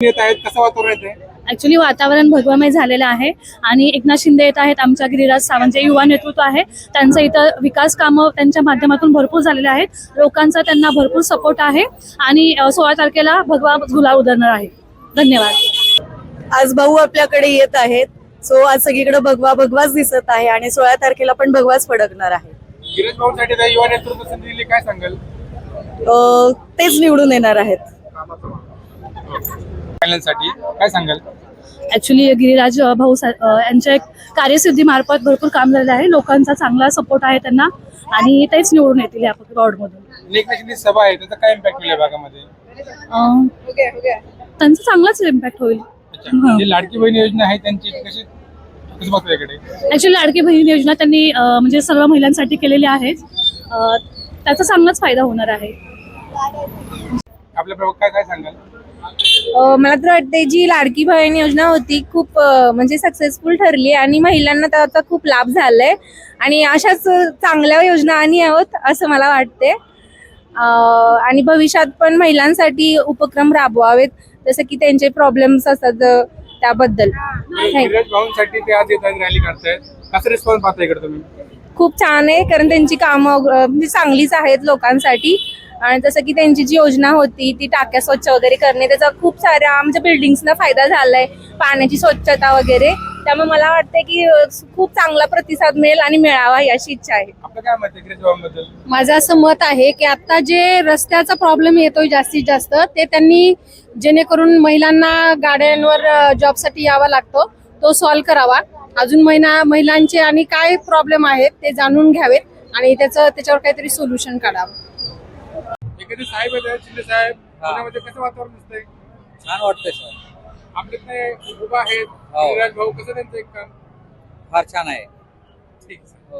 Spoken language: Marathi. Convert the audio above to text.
येत आहेत? कसं वातावरण येत ऍक्च्युली वातावरण भगवमय झालेलं आहे. आणि एकनाथ शिंदे येत आहेत आमच्या गिरिराज सावंत जे युवा नेतृत्व आहे. त्यांचं इथं विकास कामं त्यांच्या माध्यमातून भरपूर झालेले आहेत. लोकांचा त्यांना भरपूर सपोर्ट आहे. आणि सोळा तारखेला भगवा गुलाल उधळणार आहे. धन्यवाद. आज भाऊ आपल्याकडे येत आहेत. सो आज सगळीकडे भगवा भगवाच दिसत आहे आणि सोळा तारखेला पण भगवाच फडकणार आहे. गिरीश भाऊसाठी त्या युवा नेतृत्व संधी दिली काय सांगाल? तेच निवडून येणार आहेत. साठी काय सांगाल? ऍक्च्युली गिरिराज भाऊ यांच्या एक कार्यसिद्धीमार्फत भरपूर काम झालेलं आहे. लोकांचा चांगला सपोर्ट आहे त्यांना आणि तेच निवडून येतील या वॉर्डमधून एकनाथ सभा आहे त्याचा काय इम्पॅक्ट होईल भागामध्ये? त्यांचा चांगलाच इम्पॅक्ट होईल. अच्छा जी लाडकी बहीण योजना आहे त्यांची कशी ऍक्च्युली लाडकी बहीण योजना त्यांनी म्हणजे सर्व महिलांसाठी केलेली आहे त्याचा चांगलाच फायदा होणार आहे. आपल्या काय काय सांगाल? मला तर वाटते जी लाडकी बहीण योजना होती खूप म्हणजे सक्सेसफुल ठरली आणि महिलांना त्याचा खूप लाभ झालाय. आणि अशाच चांगल्या योजना आणि आहोत असं मला वाटते आणि भविष्यात पण महिलांसाठी उपक्रम राबवावेत जसं की त्यांचे प्रॉब्लेम्स असतात त्याबद्दल. खूप छान आहे कारण त्यांची कामं म्हणजे चांगलीच आहेत लोकांसाठी. आणि जसं की त्यांची जी योजना होती ती टाक्या स्वच्छ वगैरे करणे त्याचा खूप साऱ्या आमच्या बिल्डिंग्सना फायदा झालाय. पाण्याची स्वच्छता वगैरे. त्यामुळे मला वाटतं की खूप चांगला प्रतिसाद मिळेल आणि मिळावा अशी इच्छा आहे. आपलं काय मत आहे गिरीश भाऊंबद्दल माझं असं मत आहे की आता जे रस्त्याचा प्रॉब्लेम येतोय जास्तीत जास्त ते त्यांनी जेणेकरून महिलांना गाड्यांवर जॉबसाठी यावा लागतो. तो सॉल्व्ह करावा. अजून महिना महिलांचे आणि काय प्रॉब्लेम आहेत ते जाणून घ्यावेत आणि त्याचं त्याच्यावर काहीतरी सोल्युशन काढावं. एखादे साहेब आहेत शिंदे साहेब पुण्यामध्ये कसं वातावरण दिसतंय? छान वाटतंय सर. आपले ते उभा आहेत हो. गिरीराज भाऊ कसं त्यांचं एक काम? फार छान आहे. ठीक आहे